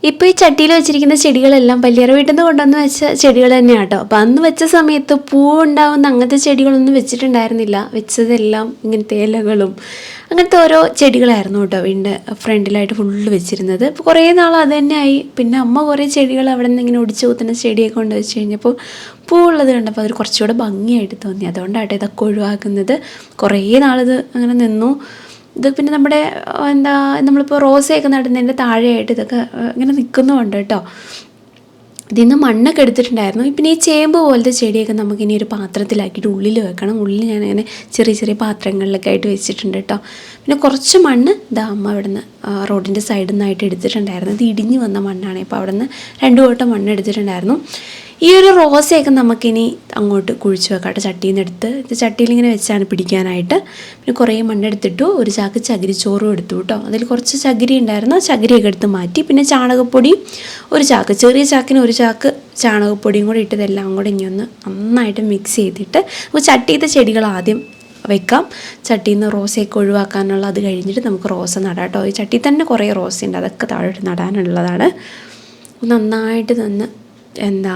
S1: ഇപ്പോൾ ഈ ചട്ടിയിൽ വെച്ചിരിക്കുന്ന ചെടികളെല്ലാം പല്ലിയറ വീട്ടിൽ നിന്ന് കൊണ്ടുവന്ന് വെച്ച ചെടികൾ തന്നെയാണ് കേട്ടോ അപ്പോൾ അന്ന് വെച്ച സമയത്ത് പൂ ഉണ്ടാവുന്ന അങ്ങനത്തെ ചെടികളൊന്നും വെച്ചിട്ടുണ്ടായിരുന്നില്ല. വെച്ചതെല്ലാം ഇങ്ങനത്തെ ഇലകളും അങ്ങനത്തെ ഓരോ ചെടികളായിരുന്നു കേട്ടോ വീടിന്റെ ഫ്രണ്ടിലായിട്ട് ഫുള്ള് വെച്ചിരുന്നത്. അപ്പോൾ കുറേ നാൾ അത് തന്നെയായി പിന്നെ അമ്മ കുറേ ചെടികൾ അവിടെ നിന്ന് ഇങ്ങനെ ഒടിച്ചു കൂത്തുന്ന ചെടിയൊക്കെ കൊണ്ട് വെച്ച് കഴിഞ്ഞപ്പോൾ പൂവുള്ളത് കണ്ടപ്പോൾ അതൊരു കുറച്ചുകൂടെ ഭംഗിയായിട്ട് തോന്നി. അതുകൊണ്ടാട്ടോ ഇതൊക്കെ ഒഴിവാക്കുന്നത്. കുറേ നാളിത് അങ്ങനെ നിന്നു. ഇത് പിന്നെ നമ്മുടെ എന്താ നമ്മളിപ്പോൾ റോസയൊക്കെ നടുന്നതിന്റെ താഴെയായിട്ട് ഇതൊക്കെ ഇങ്ങനെ നിൽക്കുന്നുമുണ്ട് കേട്ടോ. ഇതിൽ നിന്ന് മണ്ണൊക്കെ എടുത്തിട്ടുണ്ടായിരുന്നു. പിന്നെ ഈ ചേമ്പ് പോലത്തെ ചെടിയൊക്കെ നമുക്കിനി ഒരു പാത്രത്തിലാക്കിയിട്ട് ഉള്ളിൽ വെക്കണം. ഉള്ളിൽ ഞാൻ അങ്ങനെ ചെറിയ ചെറിയ പാത്രങ്ങളിലൊക്കെ ആയിട്ട് വെച്ചിട്ടുണ്ട് കേട്ടോ. പിന്നെ കുറച്ച് മണ്ണ് ഇതാ അമ്മ ഇവിടെ നിന്ന് റോഡിന്റെ സൈഡിൽ നിന്നായിട്ട് എടുത്തിട്ടുണ്ടായിരുന്നു. ഇത് ഇടിഞ്ഞ് വന്ന മണ്ണാണ്. അപ്പോൾ അവിടെ നിന്ന് രണ്ടു കോട്ടം മണ്ണ് എടുത്തിട്ടുണ്ടായിരുന്നു. ഈ ഒരു റോസയൊക്കെ നമുക്കിനി അങ്ങോട്ട് കുഴിച്ച് വെക്കാം കേട്ടോ ചട്ടിയിൽ നിന്ന് എടുത്ത് ചട്ടിയിൽ ഇങ്ങനെ വെച്ചാണ് പിടിക്കാനായിട്ട്. പിന്നെ കുറേ മണ്ണെടുത്തിട്ടു ഒരു ചാക്ക് ചകിരിച്ചോറും എടുത്തു കേട്ടോ അതിൽ കുറച്ച് ചകിരി ഉണ്ടായിരുന്നു. ചകിരിയൊക്കെ എടുത്ത് മാറ്റി. പിന്നെ ചാണകപ്പൊടിയും ഒരു ചാക്ക് ചെറിയ ചാക്കിന് ഒരു ചാക്ക് ചാണകപ്പൊടിയും കൂടി ഇട്ടതെല്ലാം കൂടെ ഇനി ഒന്ന് നന്നായിട്ട് മിക്സ് ചെയ്തിട്ട് അപ്പോൾ ചട്ടിയിലത്തെ ചെടികൾ ആദ്യം വെക്കാം. ചട്ടിയിൽ നിന്ന് റോസയൊക്കെ ഒഴിവാക്കാനുള്ള അത് കഴിഞ്ഞിട്ട് നമുക്ക് റോസ നടാം കേട്ടോ ഈ ചട്ടിയിൽ തന്നെ കുറേ റോസയുണ്ട്. അതൊക്കെ താഴോട്ട് നടാനുള്ളതാണ്. നന്നായിട്ട് തന്നെ എന്താ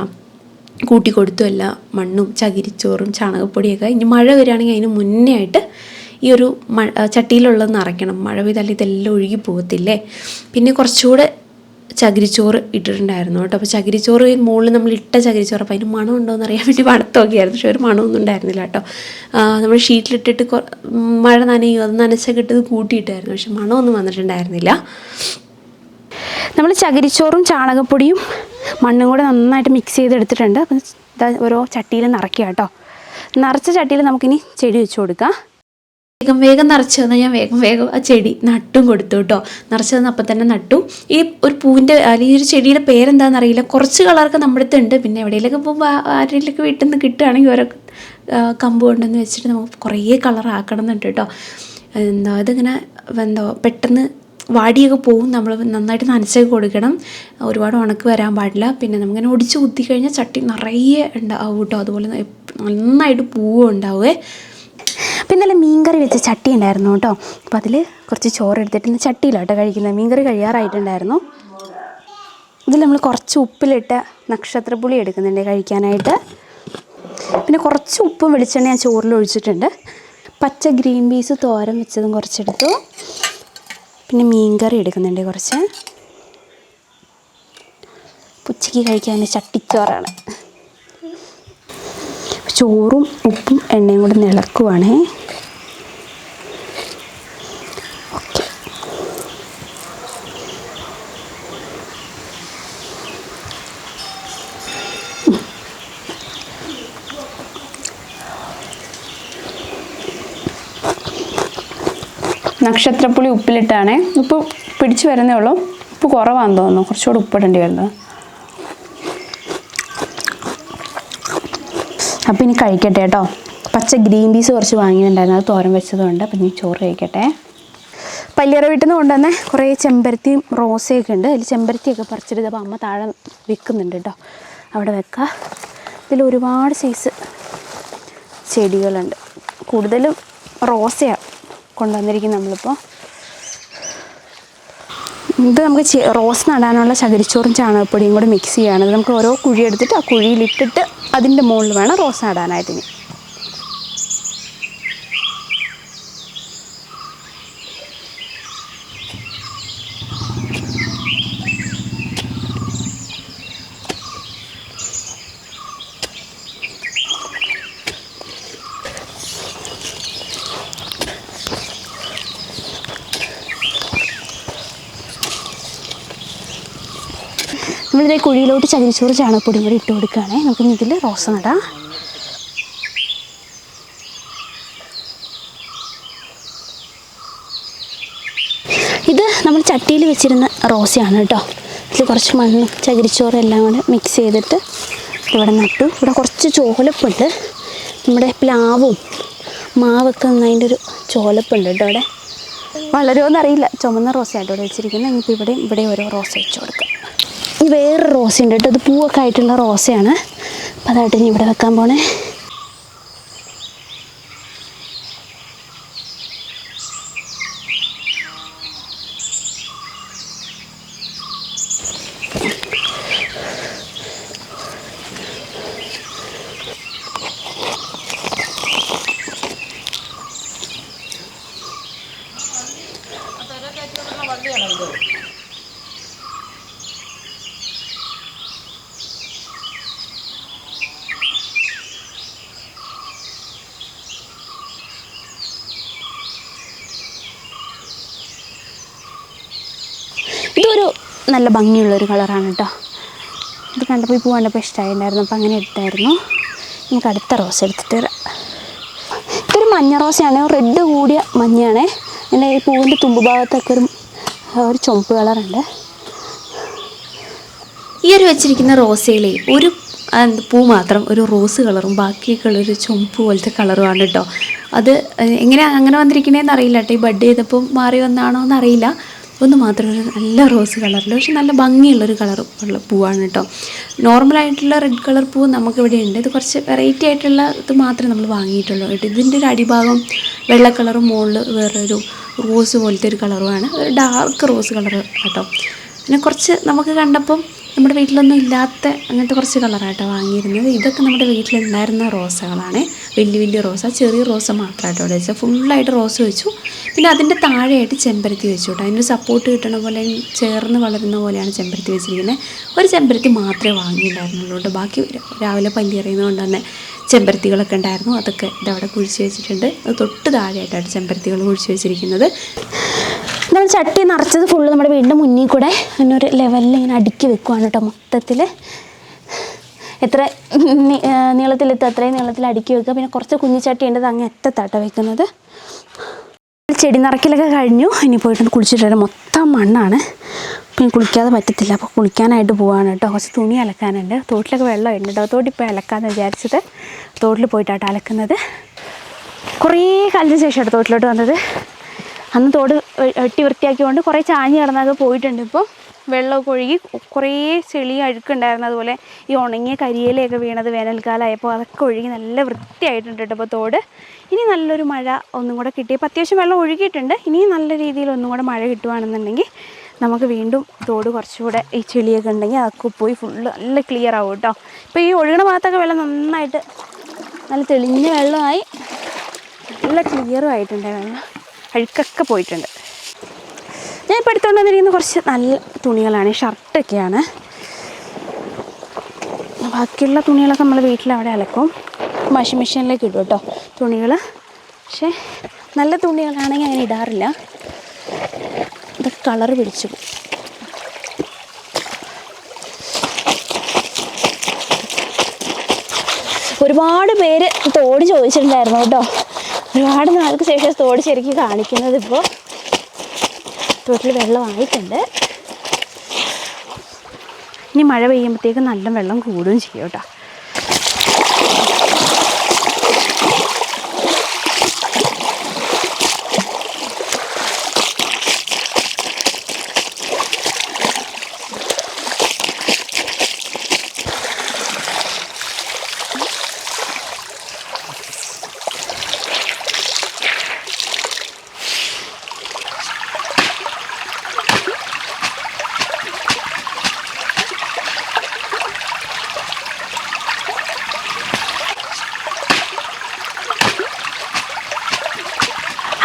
S1: കൂട്ടി കൊടുത്തു മണ്ണും ചകിരിച്ചോറും ചാണകപ്പൊടിയൊക്കെ. ഇനി മഴ വരികയാണെങ്കിൽ അതിന് മുന്നേ ആയിട്ട് ഈ ഒരു മ ചട്ടിയിലുള്ളത് നിറയ്ക്കണം. മഴ പെയ്താൽ ഇതെല്ലാം ഒഴുകി പോകത്തില്ലേ? പിന്നെ കുറച്ചുകൂടെ ചകിരിച്ചോറ് ഇട്ടിട്ടുണ്ടായിരുന്നു കേട്ടോ. അപ്പോൾ ചകിരിച്ചോറ് മുകളിൽ നമ്മൾ ഇട്ട ചകിരിച്ചോറ് അപ്പോൾ അതിന് മണം ഉണ്ടോ എന്ന് അറിയാൻ വേണ്ടി മണത്ത് നോക്കിയായിരുന്നു പക്ഷേ ഒരു മണമൊന്നും ഉണ്ടായിരുന്നില്ല കേട്ടോ. നമ്മൾ ഷീറ്റിലിട്ടിട്ട് മഴ നനയോ. അത് നനച്ച കിട്ടത് കൂട്ടിയിട്ടായിരുന്നു. പക്ഷെ മണമൊന്നും വന്നിട്ടുണ്ടായിരുന്നില്ല.
S2: നമ്മൾ ചകിരിച്ചോറും ചാണകപ്പൊടിയും മണ്ണും കൂടെ നന്നായിട്ട് മിക്സ് ചെയ്തെടുത്തിട്ടുണ്ട്. അപ്പം ഇതാ ഓരോ ചട്ടിയിൽ നിറയ്ക്കുക കേട്ടോ. നിറച്ച ചട്ടിയിൽ നമുക്കിനി ചെടി വെച്ച് കൊടുക്കാം.
S3: വേഗം വേഗം നിറച്ച് തന്നാൽ ഞാൻ വേഗം വേഗം ആ ചെടി നട്ടും കൊടുത്തു കേട്ടോ. നിറച്ച് വന്ന് അപ്പം തന്നെ നട്ടു. ഈ ഒരു പൂവിന്റെ അല്ലെങ്കിൽ ഒരു ചെടിയുടെ പേരെന്താണെന്ന് അറിയില്ല കുറച്ച് കളറൊക്കെ നമ്മുടെ അടുത്ത് ഉണ്ട്. പിന്നെ എവിടെയെങ്കിലൊക്കെ പോകുമ്പോൾ ആരെങ്കിലൊക്കെ വീട്ടിൽ നിന്ന് കിട്ടുകയാണെങ്കിൽ ഓരോ കമ്പ് കൊണ്ടെന്ന് വെച്ചിട്ട് നമുക്ക് കുറേ കളറാക്കണം എന്നുണ്ട് കേട്ടോ. എന്താ അതിങ്ങനെ എന്തോ പെട്ടെന്ന് വാടിയൊക്കെ പോവും. നമ്മൾ നന്നായിട്ട് നനച്ചൊക്കെ കൊടുക്കണം. ഒരുപാട് ഉണക്ക് വരാൻ പാടില്ല. പിന്നെ നമുക്കിങ്ങനെ ഒടിച്ച് കുത്തി കഴിഞ്ഞാൽ ചട്ടി നിറയെ ഉണ്ടാവും കേട്ടോ. അതുപോലെ നന്നായിട്ട് പൂവും ഉണ്ടാവുമേ
S1: പിന്നെ നല്ല മീൻകറി വെച്ച ചട്ടി ഉണ്ടായിരുന്നു കേട്ടോ. അപ്പോൾ അതിൽ കുറച്ച് ചോറ് എടുത്തിട്ട് ചട്ടിയിലാട്ടോ കഴിക്കുന്നത്. മീൻകറി കഴിയാറായിട്ടുണ്ടായിരുന്നു. ഇതിൽ നമ്മൾ കുറച്ച് ഉപ്പിലിട്ട നക്ഷത്രപ്പുളി എടുക്കുന്നുണ്ട് കഴിക്കാനായിട്ട്. പിന്നെ കുറച്ച് ഉപ്പും വെളിച്ചെണ്ണ ഞാൻ ചോറിൽ ഒഴിച്ചിട്ടുണ്ട് പച്ച ഗ്രീൻ പീസ് തോരൻ വെച്ചതും കുറച്ചെടുത്തു. പിന്നെ മീൻ കറി എടുക്കുന്നുണ്ട് കുറച്ച്. ഉച്ചയ്ക്ക് കഴിക്കാൻ ചട്ടിച്ചോറാണ്. ചോറും ഉപ്പും എണ്ണയും കൂടെ ഇളക്കുവാണേ നക്ഷത്രപ്പുളി ഉപ്പിലിട്ടാണേ. ഉപ്പ് പിടിച്ചു വരുന്നേ ഉള്ളൂ. ഉപ്പ് കുറവാണെന്ന് തോന്നുന്നു. കുറച്ചുകൂടെ ഉപ്പിടേണ്ടി വരുന്നത്. അപ്പം ഇനി കഴിക്കട്ടെ കേട്ടോ. പച്ച ഗ്രീൻ പീസ് കുറച്ച് വാങ്ങിയിട്ടുണ്ടായിരുന്നു. അത് തോരൻ വെച്ചതുകൊണ്ട്. അപ്പം ഇനി ചോറ് കഴിക്കട്ടെ. പല്ലിയറ വീട്ടിൽ നിന്ന് കൊണ്ടുവന്ന കുറേ ചെമ്പരത്തിയും റോസയൊക്കെ ഉണ്ട്. അതിൽ ചെമ്പരത്തിയൊക്കെ പറിച്ചിട്ട് അപ്പോൾ അമ്മ താഴെ വെക്കുന്നുണ്ട് കേട്ടോ. അവിടെ വെക്കുക ഇതിൽ ഒരുപാട് സൈസ് ചെടികളുണ്ട്. കൂടുതലും റോസയാണ് കൊണ്ടുവന്നിരിക്കുന്നത് നമ്മളിപ്പോൾ ഇത് നമുക്ക് റോസ് നടാനുള്ള ചകിരിച്ചോറും ചാണകപ്പൊടിയും കൂടി മിക്സ് ചെയ്യുകയാണ് നമുക്ക് ഓരോ കുഴി എടുത്തിട്ട് ആ കുഴിയിലിട്ടിട്ട് അതിന്റെ മുകളിൽ വേണം റോസ് നടാനായിട്ട് കുഴിയിലോട്ട് ചകിരിച്ചോറ് ചാണകപ്പൊടിയും കൂടി ഇട്ട് കൊടുക്കുകയാണേ. നമുക്ക് ഇതിൽ റോസ് നടാം ഇത് നമ്മൾ ചട്ടിയിൽ വെച്ചിരുന്ന റോസയാണ് കേട്ടോ. ഇതിൽ കുറച്ച് മണ്ണും ചകിരിച്ചോറും എല്ലാം കൂടെ മിക്സ് ചെയ്തിട്ട് ഇവിടെ നട്ടു. ഇവിടെ കുറച്ച് ചോലപ്പുണ്ട്. നമ്മുടെ പ്ലാവും മാവൊക്കെ നന്നതിന്റെ ഒരു ചോലപ്പുണ്ട് കേട്ടോ അവിടെ വളരുമോ അറിയില്ല ചുമന്ന റോസയായിട്ട് ഇവിടെ വെച്ചിരിക്കുന്നത് ഇനിയിപ്പോൾ ഇവിടെയും ഇവിടെ ഓരോ റോസ വെച്ച് കൊടുക്കാം. ഇനി വേറൊരു റോസയുണ്ട് കേട്ടോ ഇത് പൂവൊക്കെ ആയിട്ടുള്ള റോസയാണ്. അപ്പോൾ അതായിട്ട് ഇനി ഇവിടെ വെക്കാൻ പോണേ ഇതൊരു നല്ല ഭംഗിയുള്ളൊരു കളറാണ് കേട്ടോ ഇത് കണ്ടപ്പോൾ പൂ കണ്ടപ്പോൾ ഇഷ്ടമായിട്ടുണ്ടായിരുന്നു അപ്പോൾ അങ്ങനെ എടുത്തായിരുന്നു. നമുക്ക് അടുത്ത റോസ് എടുത്തിട്ട് വരാം. ഇതൊരു മഞ്ഞ റോസയാണ്. റെഡ് കൂടിയ മഞ്ഞയാണ്. പിന്നെ ഈ പൂവിന്റെ തുമ്പ് ഭാഗത്തൊക്കെ ഒരു ഒരു ചുമപ്പ് കളറുണ്ട്.
S3: ഈ ഒരു വെച്ചിരിക്കുന്ന റോസയിലെ ഒരു പൂ മാത്രം ഒരു റോസ് കളറും ബാക്കിയൊക്കെ ഒരു ചുമപ്പ് പോലത്തെ കളറുമാണ് കേട്ടോ അത് എങ്ങനെയാണ് അങ്ങനെ വന്നിരിക്കണേന്ന് അറിയില്ല കേട്ടോ ഈ ബഡ് ചെയ്തപ്പോൾ മാറി വന്നാണോ എന്ന് അറിയില്ല. ഒന്ന് മാത്രം നല്ല റോസ് കളറിൽ പക്ഷെ നല്ല ഭംഗിയുള്ളൊരു കളർ ഉള്ള പൂവാണ് കേട്ടോ. നോർമലായിട്ടുള്ള റെഡ് കളർ പൂ നമുക്കിവിടെ ഉണ്ട്. ഇത് കുറച്ച് വെറൈറ്റി ആയിട്ടുള്ള ഇത് മാത്രമേ നമ്മൾ വാങ്ങിയിട്ടുള്ളൂ കേട്ടോ. ഇതിന്റെ ഒരു അടിഭാഗം വെള്ള കളറും മുകളിൽ വേറൊരു റോസ് പോലത്തെ ഒരു കളറുമാണ് ഒരു ഡാർക്ക് റോസ് കളർ കേട്ടോ. പിന്നെ കുറച്ച് നമുക്ക് കണ്ടപ്പം നമ്മുടെ വീട്ടിലൊന്നും ഇല്ലാത്ത അങ്ങനത്തെ കുറച്ച് കളറായിട്ടാണ് വാങ്ങിയിരുന്നത്. ഇതൊക്കെ നമ്മുടെ വീട്ടിലുണ്ടായിരുന്ന റോസകളാണ്. വലിയ വലിയ റോസ. ചെറിയ റോസ മാത്രമായിട്ട് അവിടെ വെച്ചാൽ ഫുള്ളായിട്ട് റോസ് വെച്ചു. പിന്നെ അതിന്റെ താഴെയായിട്ട് ചെമ്പരത്തി വെച്ചു കേട്ടോ. അതിന് സപ്പോർട്ട് കിട്ടണ പോലെ ചേർന്ന് വളരുന്ന പോലെയാണ് ചെമ്പരത്തി വെച്ചിരിക്കുന്നത്. ഒരു ചെമ്പരത്തി മാത്രമേ വാങ്ങിയിട്ടുണ്ടായിരുന്നുള്ളൂ കേട്ടോ. ബാക്കി രാവിലെ പല്ലിയറിയുന്നതുകൊണ്ട് തന്നെ ചെമ്പരത്തികളൊക്കെ ഉണ്ടായിരുന്നു. അതൊക്കെ ഇതവിടെ കുഴിച്ച് വെച്ചിട്ടുണ്ട്. അത് തൊട്ട് താഴെയായിട്ടാണ് ചെമ്പരത്തികൾ കുഴിച്ച് വെച്ചിരിക്കുന്നത്.
S1: നമ്മൾ ചട്ടി നിറച്ചത് ഫുള്ള് നമ്മുടെ വീടിന്റെ മുന്നിൽ കൂടെ അങ്ങനെ ഒരു ലെവലിൽ ഇങ്ങനെ അടുക്കി വെക്കുവാണ് കേട്ടോ മൊത്തത്തിൽ എത്ര നീളത്തിലെത്തുക അത്രയും നീളത്തിൽ അടുക്കി വെക്കുക. പിന്നെ കുറച്ച് കുഞ്ഞിച്ചട്ടി ഉണ്ട് അങ്ങ് എത്തത്താട്ടോ വെക്കുന്നത്. ചെടി നിറയ്ക്കലൊക്കെ കഴിഞ്ഞു. ഇനി പോയിട്ട് കുളിച്ചിട്ട് വരാം മൊത്തം മണ്ണാണ്. പിന്നെ കുളിക്കാതെ പറ്റത്തില്ല. അപ്പോൾ കുളിക്കാനായിട്ട് പോവാണ് കേട്ടോ. കുറച്ച് തുണി അലക്കാനുണ്ട്. തോട്ടിലൊക്കെ വെള്ളം ഉണ്ട് കേട്ടോ. പോയി അലക്കാമെന്ന് വിചാരിച്ചത്. തോട്ടിൽ പോയിട്ടാട്ടോ അലക്കുന്നത്. കുറേ കാലത്തിന് ശേഷം കേട്ടോ തോട്ടിലോട്ട് വന്നത്. അന്ന് തോട് വെട്ടി വൃത്തിയാക്കിക്കൊണ്ട് കുറേ ചാഞ്ഞ് കിടന്നൊക്കെ പോയിട്ടുണ്ട്. ഇപ്പോൾ വെള്ളമൊക്കെ ഒഴുകി കുറേ ചെളി അഴുക്കുണ്ടായിരുന്നു. അതുപോലെ ഈ ഉണങ്ങിയ കരിയിലയൊക്കെ വീണത് വേനൽക്കാലമായപ്പോൾ അതൊക്കെ ഒഴുകി നല്ല വൃത്തിയായിട്ടുണ്ട് കേട്ടോ അപ്പോൾ തോട്. ഇനി നല്ലൊരു മഴ ഒന്നും കൂടെ കിട്ടി. അപ്പോൾ അത്യാവശ്യം വെള്ളം ഒഴുകിയിട്ടുണ്ട്. ഇനിയും നല്ല രീതിയിൽ ഒന്നും കൂടെ മഴ കിട്ടുവാണെന്നുണ്ടെങ്കിൽ നമുക്ക് വീണ്ടും തോട് കുറച്ചുകൂടെ ഈ ചെളിയൊക്കെ ഉണ്ടെങ്കിൽ അതൊക്കെ പോയി ഫുള്ള് നല്ല ക്ലിയർ ആവും കേട്ടോ. ഇപ്പോൾ ഈ ഒഴുകണ ഭാഗത്തൊക്കെ വെള്ളം നന്നായിട്ട് നല്ല തെളിഞ്ഞ വെള്ളമായി നല്ല ക്ലിയറും ആയിട്ടുണ്ട് വെള്ളം. അഴുക്കൊക്കെ പോയിട്ടുണ്ട്. ഞാൻ ഇപ്പോൾ എടുത്തുകൊണ്ട് വന്നിരിക്കുന്ന കുറച്ച് നല്ല തുണികളാണ് ഷർട്ടൊക്കെയാണ് ബാക്കിയുള്ള തുണികളൊക്കെ നമ്മൾ വീട്ടിൽ അവിടെ അലക്കും. വാഷിംഗ് മെഷീനിലേക്ക് ഇടും കേട്ടോ തുണികൾ പക്ഷേ നല്ല തുണികളാണെങ്കിൽ അങ്ങനെ ഇടാറില്ല. കളറ് പിടിച്ചു. പോകും ഒരുപാട് പേര് തോട് ചോദിച്ചിട്ടുണ്ടായിരുന്നു കേട്ടോ. ഒരുപാട് നാൾക്ക് ശേഷം തോട് ശരിക്കും കാണിക്കുന്നത് ഇപ്പോൾ തോട്ടിൽ വെള്ളമായിട്ടുണ്ട് ഇനി മഴ പെയ്യുമ്പോഴത്തേക്ക് നല്ല വെള്ളം കൂടുകയും ചെയ്യും കേട്ടോ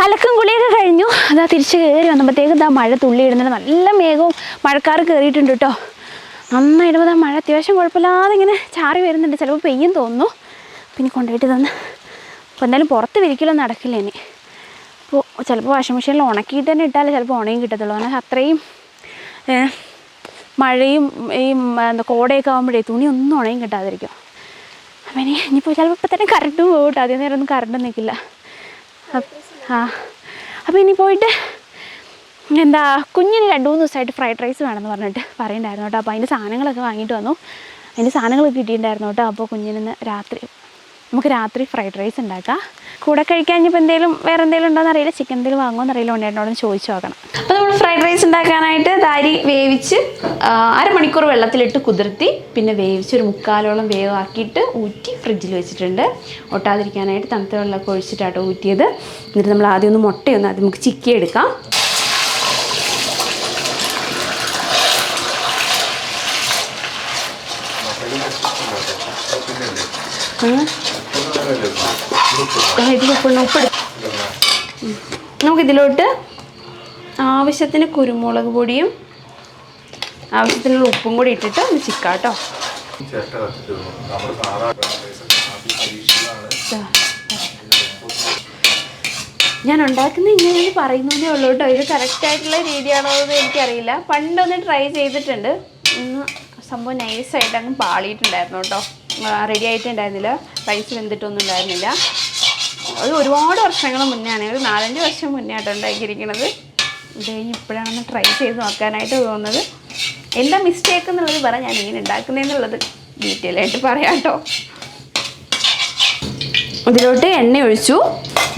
S1: അലക്കും കുളിയൊക്കെ അതാ തിരിച്ച് കയറി വന്നപ്പോഴത്തേക്കും ഇതാ മഴ തുള്ളി ഇടുന്നുണ്ട് നല്ല മേഘവും മഴക്കാർ കയറിയിട്ടുണ്ട് കേട്ടോ. നന്നായിട്ട് ആ മഴ. അത്യാവശ്യം കുഴപ്പമില്ലാതെ ഇങ്ങനെ ചാറി വരുന്നുണ്ട്. ചിലപ്പോൾ പെയ്യും തോന്നുന്നു. പിന്നെ കൊണ്ടുപോയിട്ട് തന്ന് അപ്പോൾ എന്തായാലും പുറത്ത് വിരിക്കലൊന്നും നടക്കില്ല ഇനി. അപ്പോൾ ചിലപ്പോൾ വാഷിംഗ് മെഷീനിൽ ഉണക്കിയിട്ട് തന്നെ ഇട്ടാലേ ചിലപ്പോൾ ഉണയും കിട്ടത്തുള്ളൂ. കാരണം അത്രയും മഴയും ഈ എന്താ കോടയൊക്കെ ആകുമ്പോഴേ തുണി ഒന്നും ഉണയും കിട്ടാതിരിക്കും അപ്പം ഇനി ഇനിയിപ്പോൾ ചിലപ്പോൾ ഇപ്പം തന്നെ കറണ്ടും പോകും കേട്ടോ. അധികം നേരം ഒന്നും കറണ്ട് നിൽക്കില്ല ആ. അപ്പോൾ ഇനി പോയിട്ട് എന്താ കുഞ്ഞിന് രണ്ട് മൂന്ന് ദിവസമായിട്ട് ഫ്രൈഡ് റൈസ് വേണമെന്ന് പറഞ്ഞിട്ട് പറയുന്നുണ്ടായിരുന്നു കേട്ടോ. അപ്പോൾ അതിന്റെ സാധനങ്ങളൊക്കെ വാങ്ങിയിട്ട് വന്നു. അതിന്റെ സാധനങ്ങളൊക്കെ കിട്ടിയിട്ടുണ്ടായിരുന്നു കേട്ടോ. അപ്പോൾ കുഞ്ഞിന് രാത്രി നമുക്ക് രാത്രി ഫ്രൈഡ് റൈസ് ഉണ്ടാക്കാം. കൂടെ കഴിക്കാൻ ഇനിയിപ്പോൾ എന്തെങ്കിലും വേറെ എന്തെങ്കിലും ഉണ്ടോയെന്ന് അറിയില്ല. ചിക്കൻ എന്തെങ്കിലും വാങ്ങുമോ എന്നറിയില്ല ഉണ്ണേട്ടനോടൊന്ന് ചോദിച്ചു നോക്കണം. ഫ്രൈഡ് റൈസ് ഉണ്ടാക്കാനായിട്ട് ദാരി വേവിച്ച് അരമണിക്കൂർ വെള്ളത്തിലിട്ട് കുതിർത്തി പിന്നെ വേവിച്ച് ഒരു മുക്കാലോളം വേവാക്കിയിട്ട് ഊറ്റി ഫ്രിഡ്ജിൽ വെച്ചിട്ടുണ്ട്. ഒട്ടാതിരിക്കാനായിട്ട് തണുത്ത വെള്ളമൊക്കെ ഒഴിച്ചിട്ടാട്ടോ ഊറ്റിയത്. എന്നിട്ട് നമ്മൾ ആദ്യം ഒന്ന് മുട്ടയൊന്ന് ആദ്യം നമുക്ക് ചിക്കി എടുക്കാം. നമുക്കിതിലോട്ട് ആവശ്യത്തിന് കുരുമുളക് പൊടിയും ആവശ്യത്തിനുള്ള ഉപ്പും കൂടി ഇട്ടിട്ട് ഒന്ന്
S4: ചിക്കാട്ടോ.
S1: ഞാൻ ഉണ്ടാക്കുന്ന ഇങ്ങനെ പറയുന്നതേ ഉള്ളൂ കേട്ടോ. ഇത് കറക്റ്റ് ആയിട്ടുള്ള രീതിയാണോ എന്ന് എനിക്കറിയില്ല. പണ്ടൊന്ന് ട്രൈ ചെയ്തിട്ടുണ്ട്. ഇന്ന് സംഭവം നൈസായിട്ട് അങ്ങ് പാളിയിട്ടുണ്ടായിരുന്നു കേട്ടോ. റെഡി ആയിട്ടുണ്ടായിരുന്നില്ല. റൈസ് വെന്തിട്ടൊന്നും ഉണ്ടായിരുന്നില്ല. അത് ഒരുപാട് വർഷങ്ങൾ ആണ്. ഒരു നാലഞ്ച് വർഷം മുന്നേ ആട്ടോ ഉണ്ടാക്കിയിരിക്കുന്നത് ഇത് കഴിഞ്ഞ് ട്രൈ ചെയ്ത് നോക്കാനായിട്ട് തോന്നുന്നത്. എന്താ മിസ്റ്റേക്ക് എന്നുള്ളത് പറ ഞാൻ ഇങ്ങനെ ഉണ്ടാക്കുന്നതെന്നുള്ളത് ഡീറ്റെയിൽ ആയിട്ട് പറയാം കേട്ടോ ഇതിലോട്ട് എണ്ണ ഒഴിച്ചു.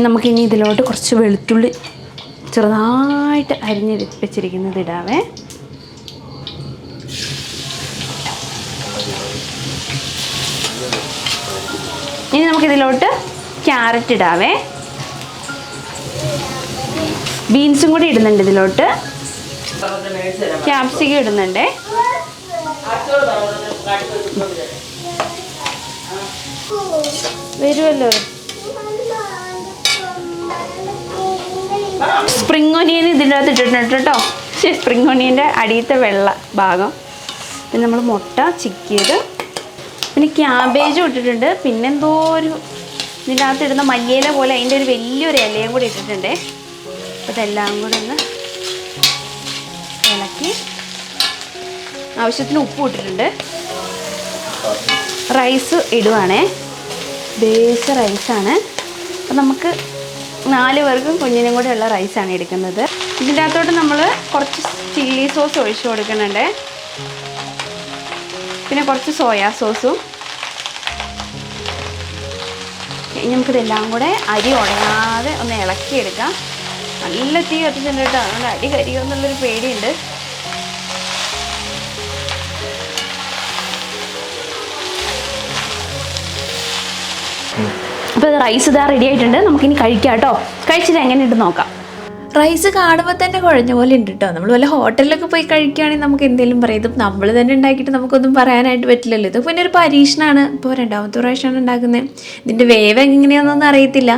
S1: നമുക്കിനി ഇതിലോട്ട് കുറച്ച് വെളുത്തുള്ളി ചെറുതായിട്ട് അരിഞ്ഞ് വെച്ചിരിക്കുന്നത് ഇടാവേ. ഇനി നമുക്കിതിലോട്ട് ക്യാരറ്റ് ഇടാവേ. ബീൻസും കൂടി ഇടുന്നുണ്ട് ഇതിലോട്ട്. ക്യാപ്സിക്കം ഇടുന്നുണ്ടേ. വരുമല്ലോ സ്പ്രിംഗ് ഒനിയൻ ഇതിന്റെ അകത്ത് ഇട്ടിട്ടുണ്ട് കേട്ടോ. സ്പ്രിംഗ് ഒനിയന്റെ അടിയത്തെ വെള്ള ഭാഗം. പിന്നെ നമ്മൾ മുട്ട ചിക്കിയത്. പിന്നെ ക്യാബേജും ഇട്ടിട്ടുണ്ട്. പിന്നെന്തോ ഒരു ഇതിന്റെ അകത്ത് ഇടുന്ന മല്ലിയില പോലെ അതിന്റെ ഒരു വലിയൊരു ഇലയും കൂടി ഇട്ടിട്ടുണ്ടേ. അപ്പോൾ ഇതെല്ലാം കൂടെ ഒന്ന് ഇളക്കി. ആവശ്യത്തിന് ഉപ്പ് ഇട്ടിട്ടുണ്ട്. റൈസ് ഇടുവാണേ. ബേസ് റൈസാണ്. അപ്പം നമുക്ക്
S5: നാല് പേർക്കും കുഞ്ഞിനും കൂടെ ഉള്ള റൈസാണ് എടുക്കുന്നത്. ഇതിന്റെ അകത്തോട്ട് നമ്മൾ കുറച്ച് ചില്ലി സോസ് ഒഴിച്ചു കൊടുക്കുന്നുണ്ട്. പിന്നെ കുറച്ച് സോയാ സോസും. നമുക്കിതെല്ലാം കൂടെ അരി ഉടയാതെ ഒന്ന് ഇളക്കിയെടുക്കാം. നല്ല തീ കത്തിച്ചിട്ടുണ്ട് കേട്ടോ. അതുകൊണ്ട് അടി കരിയോ എന്നുള്ളൊരു പേടിയുണ്ട്. അപ്പോൾ റൈസ് ഇതാ റെഡി ആയിട്ടുണ്ട്. നമുക്കിനി കഴിക്കാം കേട്ടോ. കഴിച്ചിട്ട് എങ്ങനെയുണ്ട് നോക്കാം.
S1: റൈസ് കാണുമ്പോൾ തന്നെ കുഴഞ്ഞ പോലെ ഉണ്ട് കേട്ടോ നമ്മൾ വല്ല ഹോട്ടലിലൊക്കെ പോയി കഴിക്കുകയാണെങ്കിൽ നമുക്ക് എന്തെങ്കിലും പറയാം. ഇത് നമ്മൾ തന്നെ ഉണ്ടാക്കിയിട്ട് നമുക്കൊന്നും പറയാനായിട്ട് പറ്റില്ലല്ലോ. ഇത് പിന്നെ ഒരു പരീക്ഷണമാണ് ഇപ്പോൾ രണ്ടാമത്തെ പ്രാവശ്യമാണ് ഉണ്ടാക്കുന്നത്. ഇതിന്റെ വേവ് എങ്ങനെയാണെന്നൊന്നും അറിയത്തില്ല.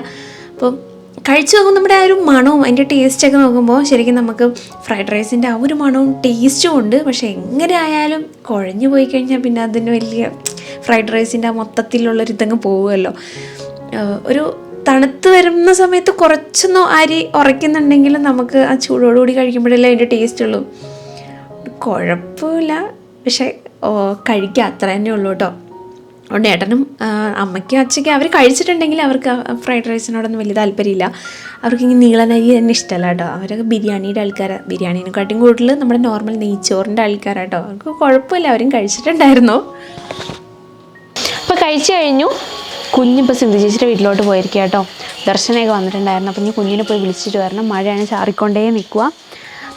S1: അപ്പം കഴിച്ചു നോക്കുമ്പോൾ നമ്മുടെ ആ ഒരു മണവും അതിന്റെ ടേസ്റ്റൊക്കെ നോക്കുമ്പോൾ ശരിക്കും നമുക്ക് ഫ്രൈഡ് റൈസിന്റെ ആ ഒരു മണവും ടേസ്റ്റും ഉണ്ട്. പക്ഷേ എങ്ങനെ ആയാലും കുഴഞ്ഞു പോയി കഴിഞ്ഞാൽ പിന്നെ അതിന് വലിയ ഫ്രൈഡ് റൈസിന്റെ ആ മൊത്തത്തിലുള്ളൊരു ഇതങ്ങ് പോവുമല്ലോ. ഒരു തണുത്ത് വരുന്ന സമയത്ത് കുറച്ചൊന്ന് അരി ഉറയ്ക്കുന്നുണ്ടെങ്കിലും നമുക്ക് ആ ചൂടോടുകൂടി കഴിക്കുമ്പോഴല്ലേ അതിന്റെ ടേസ്റ്റ് ഉള്ളൂ. കുഴപ്പമില്ല. പക്ഷേ കഴിക്കുക അത്ര തന്നെ ഉള്ളൂ കേട്ടോ. അതുകൊണ്ട് ഏട്ടനും അമ്മയ്ക്കും അച്ഛയ്ക്കും അവർ കഴിച്ചിട്ടുണ്ടെങ്കിൽ അവർക്ക് ഫ്രൈഡ് റൈസിനോടൊന്നും വലിയ താല്പര്യമില്ല. അവർക്ക് ഇങ്ങനെ നീളനരി തന്നെ ഇഷ്ടമല്ല കേട്ടോ. അവരൊക്കെ ബിരിയാണിയുടെ ആൾക്കാരാണ് ബിരിയാണീനെക്കാട്ടും കൂടുതൽ നമ്മുടെ നോർമൽ നെയ്ച്ചോറിന്റെ ആൾക്കാരാട്ടോ. അവർക്ക് കുഴപ്പമില്ല. അവരും കഴിച്ചിട്ടുണ്ടായിരുന്നു.
S5: അപ്പോൾ കഴിച്ചു കഴിഞ്ഞു. കുഞ്ഞിപ്പോൾ സിന്ധു ചേച്ചിയുടെ വീട്ടിലോട്ട് പോയിരിക്കുക കേട്ടോ. ദർശനമൊക്കെ വന്നിട്ടുണ്ടായിരുന്നു. അപ്പം ഇനി കുഞ്ഞിനെ പോയി വിളിച്ചിട്ട് വരണം. മഴയാണ് ചാറിക്കൊണ്ടേ നിൽക്കുക.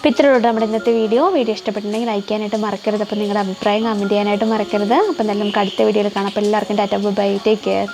S5: അപ്പോൾ ഇത്രയുള്ളൂ നമ്മുടെ ഇന്നത്തെ വീഡിയോ. വീഡിയോ ഇഷ്ടപ്പെട്ടിട്ടുണ്ടെങ്കിൽ ലൈക്ക് ചെയ്യാനായിട്ട് മറക്കരുത്. അപ്പോൾ നിങ്ങളുടെ അഭിപ്രായം കമന്റ് ചെയ്യാനായിട്ട് മറക്കരുത്. അപ്പോൾ എന്തായാലും നമുക്ക് അടുത്ത വീഡിയോയിൽ കാണാം. അപ്പോൾ എല്ലാവർക്കും ടാറ്റ ബൈ ടേക്ക് കെയർ